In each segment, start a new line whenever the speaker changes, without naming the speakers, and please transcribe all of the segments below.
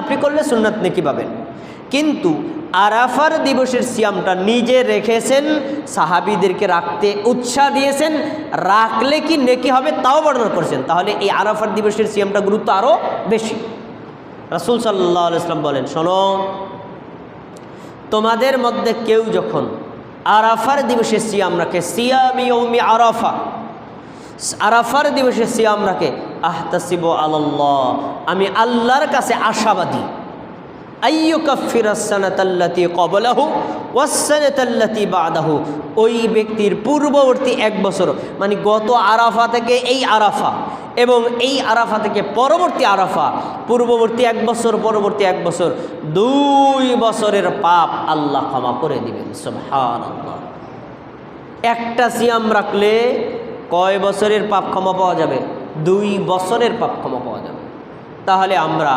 আপনি করলে সুন্নাত নেকি পাবেন। কিন্তু আরাফার দিবসের সিয়ামটা নিজে রেখেছেন, সাহাবিদেরকে রাখতে উৎসাহ দিয়েছেন, রাখলে কি নেকি হবে তাও বর্ণনা করেছেন। তাহলে এই আরাফার দিবসের সিয়ামটা গুরুত্ব আরও বেশি। রাসুল সাল্লাহ ইসলাম বলেন, শোনো, তোমাদের মধ্যে কেউ যখন আরাফার দিবসে সিয়াম রাখে, সিয়ামি আরাফা আরাফার দিবসে সিয়াম রাখে। আহতাসিব আল্লাহ আমি আল্লাহর কাছে আশাবাদী। ওই ব্যক্তির পূর্ববর্তী এক বছর মানে গত আরাফা থেকে এই আরাফা এবং এই আরাফা থেকে পরবর্তী আরাফা, পূর্ববর্তী এক বছর, পরবর্তী এক বছর, দুই বছরের পাপ আল্লাহ ক্ষমা করে দিবেন। সুবহানাল্লাহ। একটা সিয়াম রাখলে কয় বছরের পাপ ক্ষমা পাওয়া যাবে? দুই বছরের পাপ ক্ষমা পাওয়া যাবে। তাহলে আমরা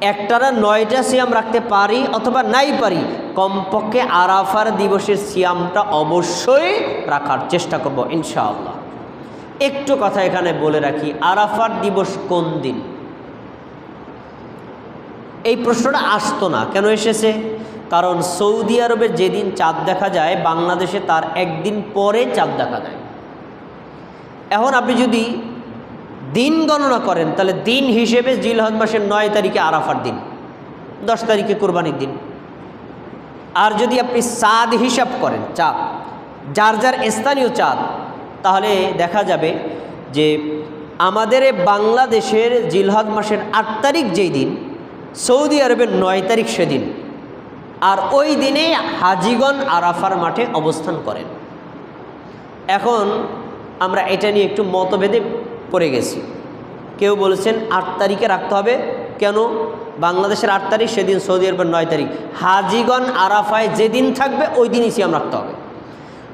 একটারা নয়টা সিয়াম রাখতে পারি অথবা নাই পারি? কমপক্ষে আরাফার দিবসের সিয়ামটা অবশ্যই রাখার চেষ্টা করব, ইনশাআল্লাহ। একটু কথা এখানে বলে রাখি, আরাফার দিবস কোন দিন? এই প্রশ্নটা আসতো না, কেন এসেছে? কারণ সৌদি আরবে যেদিন চাঁদ দেখা যায়, বাংলাদেশে তার একদিন পরে চাঁদ দেখা যায়। এখন আপনি যদি দিন গণনা করেন, তাহলে দিন হিসেবে জিলহদ মাসের নয় তারিখে আরাফার দিন, দশ তারিখে কোরবানির দিন। আর যদি আপনি চাঁদ হিসাব করেন, চাঁদ, যার যার স্থানীয় চাঁদ, তাহলে দেখা যাবে যে আমাদের বাংলাদেশের জিলহদ মাসের আট তারিখ যেই দিন, সৌদি আরবের নয় তারিখ সেদিন, আর ওই দিনে হাজিগণ আরাফার মাঠে অবস্থান করেন। এখন আমরা এটা নিয়ে একটু মতভেদে পড়ে গেছি। কেউ বলেছেন আট তারিখে রাখতে হবে। কেন? বাংলাদেশের আট তারিখ, সেদিন সৌদি আরবের নয় তারিখ। হাজিগণ আরাফায় যেদিন থাকবে, ওই দিনই সিয়াম রাখতে হবে।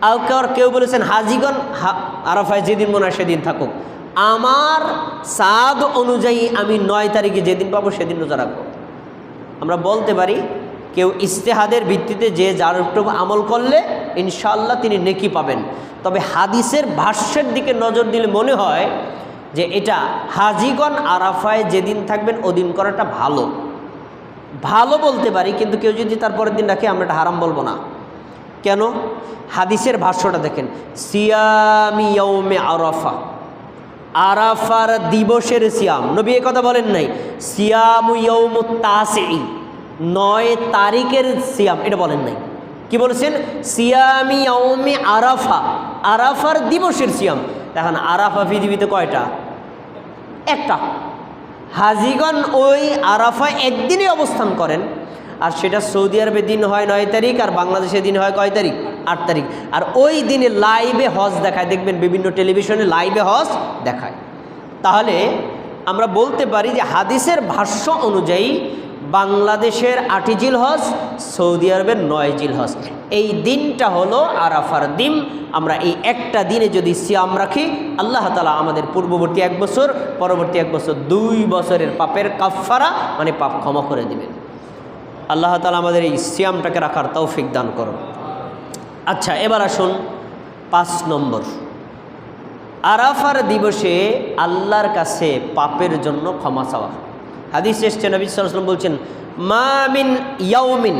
আর কেউ কেউ বলেছেন, হাজিগণ আরাফায় যেদিন মনে হয় সেদিন থাকুক। আমার সাদ অনুযায়ী আমি নয় তারিখে যেদিন পাবো, সেদিন রোজা রাখব। আমরা বলতে পারি কেউ ইস্তেহাদের ভিত্তিতে যে যার একটু আমল করলে ইনশাল্লাহ তিনি নেকি পাবেন। তবে হাদিসের ভাষ্যের দিকে নজর দিলে মনে হয় যে এটা হাজিগণ আরাফায় যেদিন থাকবেন ওদিন করাটা ভালো। ভালো বলতে পারি, কিন্তু কেউ যদি তারপরের দিন রাখে আমরা এটা হারাম বলব না। কেন? হাদিসের ভাষ্যটা দেখেন, সিয়ামি ইয়ৌমে আরাফা আরাফার দিবসের সিয়াম। নবী কথা বলেন নাই, সিয়াম ইয়ৌমু তাসেই নয় তারিখের সিয়াম, এটা বলেন নাই। কি বলেছেন? সিয়ামি ইয়ৌমে আরাফা, আরাফার দিবসের সিয়াম। দেখেন আরাফা পৃথিবীতে কয়টা? একটা। হাজিগণ ওই আরাফা একদিনে অবস্থান করেন, আর সেটা সৌদি আরবে দিন হয় নয় তারিখ, আর বাংলাদেশে দিন হয় কয় তারিখ? আট তারিখ। আর ওই দিনে লাইভে হজ দেখায়। দেখবেন বিভিন্ন টেলিভিশনে লাইভে হজ দেখায়। তাহলে আমরা বলতে পারি যে হাদিসের ভাষ্য অনুযায়ী বাংলাদেশের আটি জিল হজ সৌদি আরবের নয় জিল হজ এই দিনটা হলো আরাফার দিন। আমরা এই একটা দিনে যদি সিয়াম রাখি, আল্লাহ তালা আমাদের পূর্ববর্তী এক বছর, পরবর্তী এক বছর দুই বছরের পাপের কাফারা মানে পাপ ক্ষমা করে দিবেন। আল্লাহ তালা আমাদের এই সিয়ামটাকে রাখার তৌফিক দান করুন। আচ্ছা এবার আসুন পাঁচ নম্বর। আরাফার দিবসে আল্লাহর কাছে পাপের জন্য ক্ষমা চাওয়া। হাদিস এসছে, নবী সাল্লাম বলছেন, মা মিন ইয়াউমিন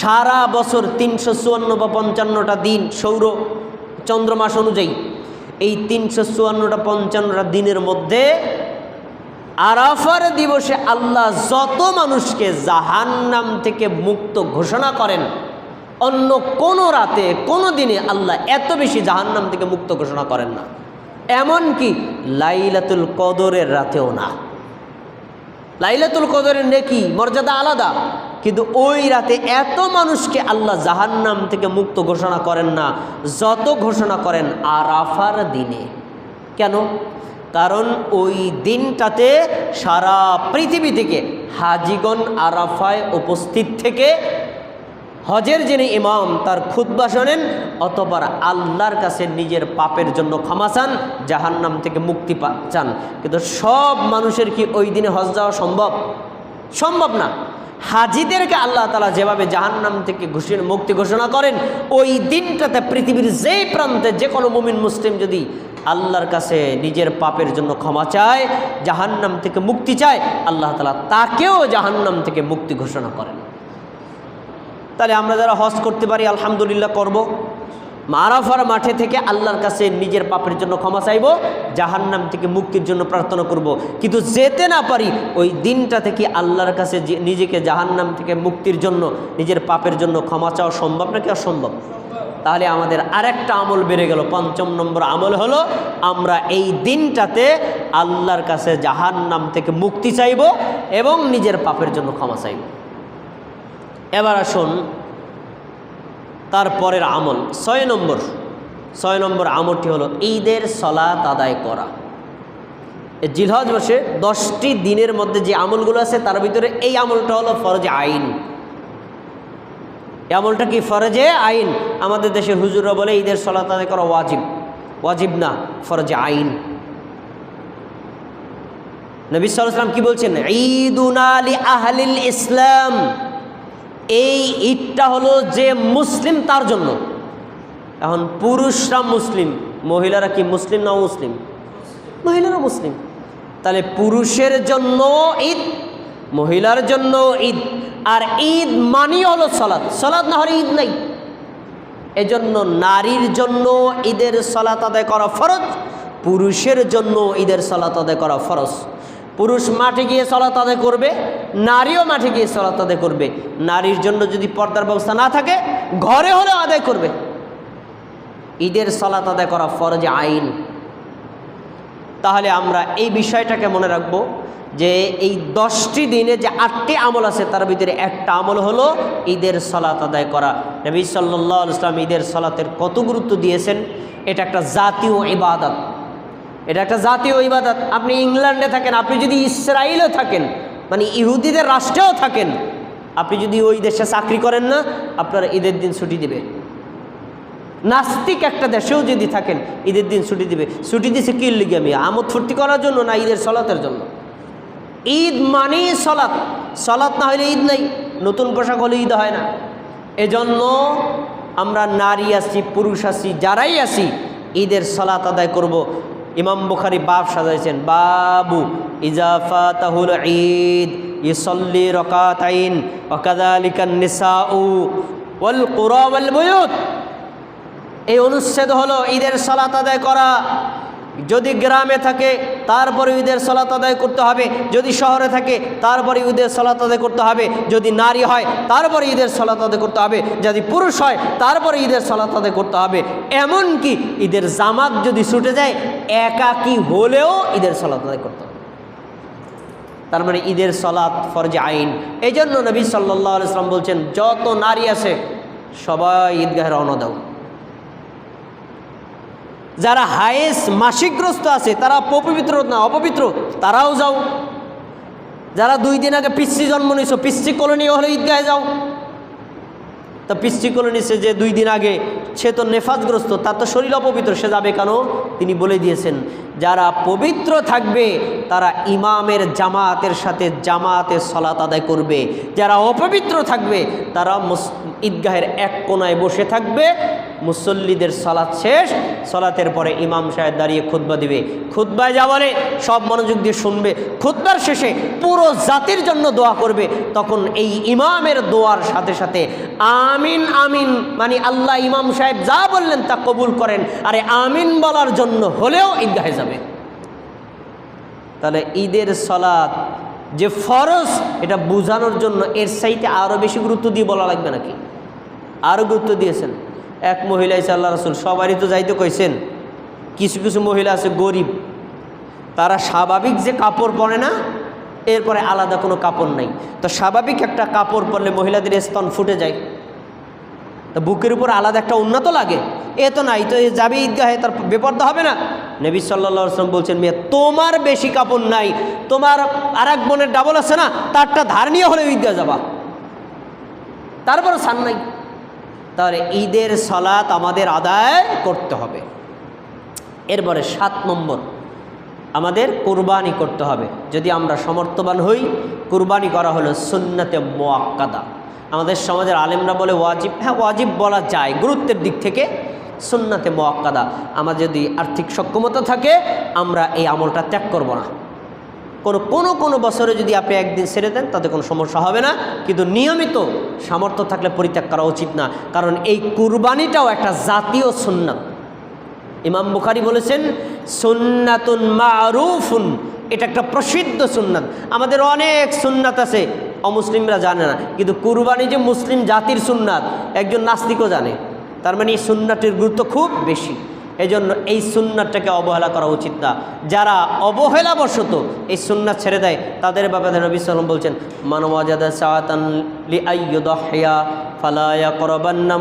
সারা বছর তিনশো চুয়ান্ন বা পঞ্চান্নটা দিন সৌর চন্দ্রমাস অনুযায়ী এই তিনশো চুয়ান্নটা পঞ্চান্নটা দিনের মধ্যে আরাফার দিবসে আল্লাহ যত মানুষকে জাহান্নাম থেকে মুক্ত ঘোষণা করেন, অন্য কোনো রাতে কোনো দিনে আল্লাহ এত বেশি জাহান্নাম থেকে মুক্ত ঘোষণা করেন না। এমনকি লাইলাতুল কদরের রাতেও না। লাইলাতুল কদরের নেকি, মর্যাদা আলাদা, কিন্তু ওই রাতে এত মানুষকে আল্লাহ জাহান্নাম থেকে মুক্ত ঘোষণা করেন না, যত ঘোষণা করেন আরাফার দিনে। কেন? কারণ ওই দিনটাতে সারা পৃথিবী থেকে হাজিগণ আরাফায় উপস্থিত থেকে হজের যিনি ইমাম, তার খুদ্া শোনেন অতবার আল্লাহর কাছে নিজের পাপের জন্য ক্ষমা চান, জাহান্নাম থেকে মুক্তি চান। কিন্তু সব মানুষের কি ওই দিনে হজ যাওয়া সম্ভব? সম্ভব না। হাজিদেরকে আল্লাহ তালা যেভাবে জাহান্নাম থেকে ঘোষণা মুক্তি ঘোষণা করেন, ওই দিনটাতে পৃথিবীর যেই প্রান্তে যে কোনো মুমিন, মুসলিম যদি আল্লাহর কাছে নিজের পাপের জন্য ক্ষমা চায়, জাহান্নাম থেকে মুক্তি চায়, আল্লাহ তালা তাকেও জাহান্নাম থেকে মুক্তি ঘোষণা করেন। তাহলে আমরা যারা হজ করতে পারি, আলহামদুলিল্লাহ করব। মারাফার মাঠে থেকে আল্লাহর কাছে নিজের পাপের জন্য ক্ষমা চাইব, জাহান্নাম থেকে মুক্তির জন্য প্রার্থনা করব। কিন্তু যেতে না পারি, ওই দিনটা থেকে আল্লাহর কাছে নিজেকে জাহান্নাম থেকে মুক্তির জন্য, নিজের পাপের জন্য ক্ষমা চাওয়া সম্ভব নাকি অসম্ভব? তাহলে আমাদের আরেকটা আমল বেড়ে গেল। পঞ্চম নম্বর আমল হলো, আমরা এই দিনটাতে আল্লাহর কাছে জাহান্নাম থেকে মুক্তি চাইব এবং নিজের পাপের জন্য ক্ষমা চাইব। এবার আসুন তারপরের আমল। ছয় নম্বর ছয় নম্বর আমলটি হলো ঈদের সলাত আদায় করা। জিলহজ মাসে দশটি দিনের মধ্যে যে আমলগুলো আছে, তার ভিতরে এই আমলটা হলো ফরজে আইন। এই আমলটা কি ফরজে আইন? আমাদের দেশের হুজুররা বলে ঈদের সলাত আদায় করা ওয়াজিব। ওয়াজিব না, ফরজে আইন। নবী সাল্লাম কি বলছেন? ঈদুনালি আহলিল ইসলাম। এই ঈদটা হলো যে মুসলিম তার জন্য। এখন পুরুষরা মুসলিম, মহিলারা কি মুসলিম না মুসলিম মহিলারা মুসলিম। তাহলে পুরুষের জন্য ঈদ, মহিলার জন্য ঈদ। আর ঈদ মানি হলো সলাদ সলাদ না হলে ঈদ নাই। এজন্য নারীর জন্য ঈদের সলাত আদায় করা ফরজ, পুরুষের জন্য ঈদের সলাত আদায় করা ফরজ। পুরুষ মাঠে গিয়ে সলাত আদায় করবে, নারীও মাঠে গিয়ে সলাত আদায় করবে। নারীর জন্য যদি পর্দার ব্যবস্থা না থাকে, ঘরে হলে আদায় করবে। ঈদের সলাত আদায় করা ফরজ আইন। তাহলে আমরা এই বিষয়টাকে মনে রাখব যে এই দশটি দিনে যে আটটি আমল আছে, তার ভিতরে একটা আমল হলো ঈদের সলাত আদায় করা। নবী সাল্লাহ ইসলাম ঈদের সলাতের কত গুরুত্ব দিয়েছেন? এটা একটা জাতীয় ইবাদত। এটা একটা জাতীয় ইবাদত। আপনি ইংল্যান্ডে থাকেন, আপনি যদি ইসরায়েলও থাকেন মানে ইহুদিদের রাষ্ট্রেও থাকেন, আপনি যদি ওই দেশে চাকরি করেন না, আপনার ঈদের দিন ছুটি দিবে। নাস্তিক একটা দেশেও যদি থাকেন, ঈদের দিন ছুটি দিবে। ছুটি দিছে কি লিগে আমি? আমোদ ফুর্তি করার জন্য না ঈদের সলাতের জন্য? ঈদ মানেই সলাৎ। সলাৎ না হলে ঈদ নাই। নতুন পোশাক হলে ঈদ হয় না। এজন্য আমরা নারী আছি, পুরুষ আছি, যারাই আছি, ঈদের সলাত আদায় করব। ইমাম বুখারি বাপ সাজাইছেন, বাবু ইজাফাতাহুল ঈদ, ইসল্লি রকাতাইন ওকাদালিকান নিসাউ ওয়াল কুরা ওয়াল বুয়ুত। এই অনুচ্ছেদ হলো ঈদের সালাত আদায় করা। যদি গ্রামে থাকে, তারপরে ঈদের সলাত আদায় করতে হবে। যদি শহরে থাকে, তারপরে ঈদের সলাত আদায় করতে হবে। যদি নারী হয়, তারপরে ঈদের সলাত আদায় করতে হবে। যদি পুরুষ হয়, তারপরে ঈদের সলাত আদায় করতে হবে। এমনকি ঈদের জামাত যদি ছুটে যায়, একাকি হলেও ঈদের সলাত আদায় করতে হবে। তার মানে ঈদের সলাৎ ফরজে আইন। এই জন্য নবী সাল্লাহ ইসলাম বলছেন, যত নারী আছে, সবাই ঈদগাহে রওনা দাও। যারা হায়েস মাসিকগ্রস্ত আছে, তারা অপবিত্র না অপবিত্র, তারাও যাও। যারা দুই দিন আগে পিসি জন্ম নিয়েছ পিসি কলোনি হলে ঈদগাহে যাও। তা পিসি কলোনি সে যে দুই দিন আগে, সে তো নেফাজগ্রস্ত, তার তো শরীর অপবিত্র, সে যাবে কেন? তিনি বলে দিয়েছেন যারা পবিত্র থাকবে, তারা ইমামের জামাতের সাথে জামাতে সলাত আদায় করবে। যারা অপবিত্র থাকবে, তারা ঈদগাহের এক কোনায় বসে থাকবে। মুসল্লিদের সলাৎ শেষ, সলাতের পরে ইমাম সাহেব দাঁড়িয়ে খুতবা দিবে। খুতবায় যা বলে সব মনোযোগ দিয়ে শুনবে। খুতবার শেষে পুরো জাতির জন্য দোয়া করবে। তখন এই ইমামের দোয়ার সাথে সাথে আমিন আমিন মানে আল্লাহ ইমাম সাহেব যা বললেন তা কবুল করেন। আরে আমিন বলার জন্য হলেও ঈদগাহে যাবে। তাহলে ঈদের সলাৎ যে ফরজ, এটা বোঝানোর জন্য এর সাইতে আরও বেশি গুরুত্ব দিয়ে বলা লাগবে নাকি? আরও গুরুত্ব দিয়েছেন। এক মহিলা এসে আল্লাহ রসুল, সবারই তো যাইতে কইছেন, কিছু কিছু মহিলা আছে গরিব, তারা স্বাভাবিক যে কাপড় পরে না, এরপরে আলাদা কোনো কাপড় নাই। তো স্বাভাবিক একটা কাপড় পরলে মহিলাদের স্তন ফুটে যায়। তো বুকের উপর আলাদা একটা উন্নত লাগে। এ তো নাই, তো যাবে ঈদগাহে, তার বেপর্দা হবে না। নবী সাল্লা সাল্লাম বলছেন, মেয়ে, তোমার বেশি কাপড় নাই। তোমার আর এক বোনের ডাবল আছে না, তারটা ধার নিয়ে হলে ঈদগাহ যাবা। তারপরে সান নাই। তাহলে ঈদের সলাত আমাদের আদায় করতে হবে। এরপরে সাত নম্বর, আমাদের কুরবানি করতে হবে। যদি আমরা সমর্থবান হই, কুরবানি করা হলো সুন্নাতে মোয়াক্কাদা। আমাদের সমাজের আলেমরা বলে ওয়াজিব হ্যাঁ ওয়াজিব বলা যায়। গুরুত্বের দিক থেকে সুন্নাতে মোয়াক্কাদা। আমার যদি আর্থিক সক্ষমতা থাকে, আমরা এই আমলটা ত্যাগ করব না। কোনো কোনো কোনো বছরে যদি আপনি একদিন ছেড়ে দেন, তাতে কোনো সমস্যা হবে না। কিন্তু নিয়মিত সামর্থ্য থাকলে পরিত্যাগ করা উচিত না। কারণ এই কুরবানিটাও একটা জাতীয় সুন্নাত। ইমাম বুখারি বলেছেন, সুন্নাতুন মারুফুন এটা একটা প্রসিদ্ধ সুন্নাত। আমাদের অনেক সুন্নাত আছে, অমুসলিমরা জানে না। কিন্তু কুরবানি যে মুসলিম জাতির সুন্নাত, একজন নাস্তিকও জানে। তার মানে এই সুন্নাটির গুরুত্ব খুব বেশি। এজন্য এই সুন্নাতটাকে অবহেলা করা উচিত না। যারা অবহেলাবশত এই সুন্নাত ছেড়ে দেয়, তাদের ব্যাপারে নবী সাল্লাম বলছেন মানওয়াজাদা সাআতান লিআইয়ুদহিয়া ফালায়া করবান্না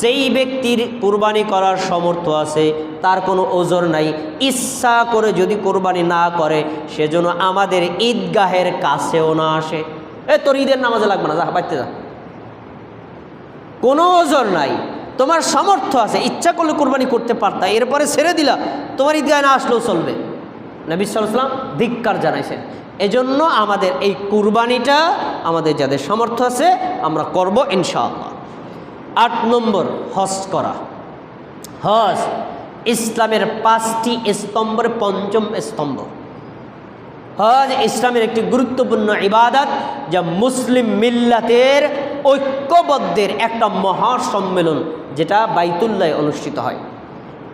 যেই ব্যক্তির কুরবানি করার সমর্থ আছে, তার কোনো ওজোর নাই। ইচ্ছা করে যদি কোরবানি না করে, সেজন্য আমাদের ঈদগাহের কাছেও না আসে। এ তোর ঈদের নামাজে লাগবে না, যা বাড়তে যা। কোনো ওজোর নাই। তোমার সামর্থ্য আছে, ইচ্ছা করলে কোরবানি করতে পারতা। এরপরে ছেড়ে দিলা, তোমার ঈদগাহে না আসলেও চলবে। নবী সাল্লাম ধিক্কার জানাইছেন। এজন্য আমাদের এই কুরবানিটা আমাদের যাদের সামর্থ্য আছে, আমরা করব ইনশাআল্লাহ। আট নম্বর, হজ করা। হজ, ইসলামের পাঁচটি স্তম্ভের পঞ্চম স্তম্ভ। হজ ইসলামের একটি গুরুত্বপূর্ণ ইবাদত যা মুসলিম মিল্লাতের ঐক্যবদ্ধের একটা মহাসম্মেলন যেটা বাইতুল্লায় অনুষ্ঠিত হয়।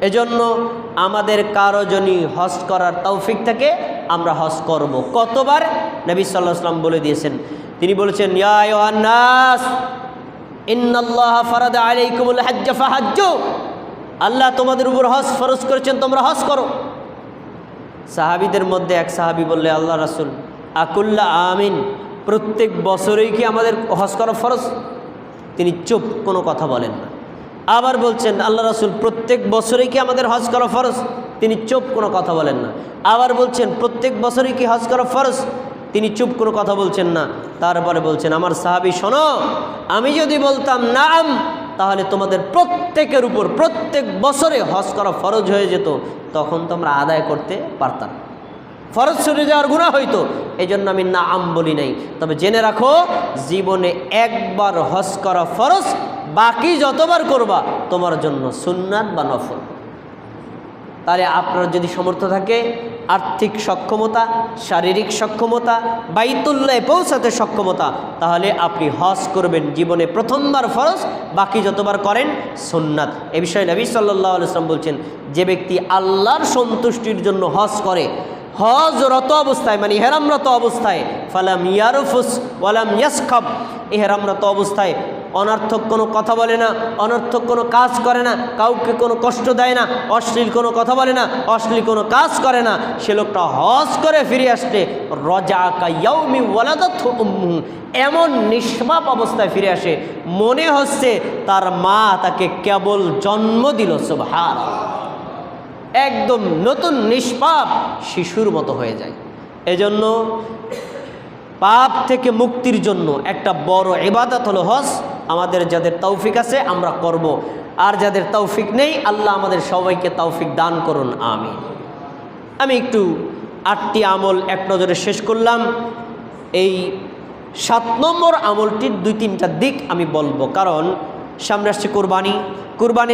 এজন্য আমাদের কারও জনই হজ করার তৌফিক থেকে, আমরা হজ করব। কতবার? নবী সাল্লাহ সাল্লাম বলে দিয়েছেন। তিনি বলেছেন, ইয়া ইউহান্নাস ইন্নাল্লাহ আল্লাহ তোমাদের উপর হজ ফরজ করেছেন, তোমরা হজ করো। সাহাবিদের মধ্যে এক সাহাবি বললে, আল্লাহ রাসুল, আকুল্লা আমিন প্রত্যেক বছরেই কি আমাদের হজ করা ফরজ? তিনি চুপ, কোনো কথা বলেন না। আবার বলছেন, আল্লাহ রাসুল, প্রত্যেক বছরেই কি আমাদের হজ করা ফরজ? তিনি চুপ, কোনো কথা বলেন না। আবার বলছেন, প্রত্যেক বছরেই কি হজ করা ফরজ? তিনি চুপ, কোনো কথা বলছেন না। তারপরে বলছেন, আমার সাহাবি, শোনো, আমি যদি বলতাম নাম, তাহলে তোমাদের প্রত্যেকের উপর প্রত্যেক বছরে হজ করা ফরজ হয়ে যেত। তখন তোমরা আদায় করতে পারতাম। ফরজ সরে যাওয়ার গুণা হইতো। এই জন্য আমি না আম বলি নাই। তবে জেনে রাখো, জীবনে একবার হজ করা ফরজ, বাকি যতবার করবা, তোমার জন্য সুন্নাত বা নফল। তাহলে আপনার যদি সমর্থ থাকে, আর্থিক সক্ষমতা, শারীরিক সক্ষমতা বাইতুল্লায় পৌঁছাতে সক্ষমতা, তাহলে আপনি হজ করবেন জীবনে প্রথমবার ফরজ, বাকি যতবার করেন সুন্নাত। এ বিষয়ে নবী সাল্লাহ আলসালাম বলছেন, যে ব্যক্তি আল্লাহর সন্তুষ্টির জন্য হজ করে হজরত অবস্থায় মানে হেরামরত অবস্থায়, ফালাম ইয়ারফুস ওয়ালাম ইয়াসখাব। এহেরামরত অবস্থায় অনর্থক কোনো কথা বলে না, অনর্থক কোনো কাজ করে না, কাউকে কোনো কষ্ট দেয় না, অশ্লীল কোনো কথা বলে না, অশ্লীল কোনো কাজ করে না। সে লোকটা হজ করে ফিরে আসলে রজা কাইয়াউমি ওয়ালাদাত এমন নিষ্পাপ অবস্থায় ফিরে আসে, মনে হচ্ছে তার মা তাকে কেবল জন্ম দিল সুবহান একদম নতুন নিষ্পাপ শিশুর মতো হয়ে যায়। এজন্য পাপ থেকে মুক্তির জন্য একটা বড় ইবাদত হলো হজ। আমাদের যাদের তৌফিক আছে, আমরা করব। আর যাদের তৌফিক নেই, আল্লাহ আমাদের সবাইকে তৌফিক দান করুন আমি আমি একটু আটটি আমল এক নজরে শেষ করলাম। এই সাত নম্বর আমলটির দুই তিনটা দিক আমি বলব। কারণ সামনে আসছে কোরবানি। কোরবানি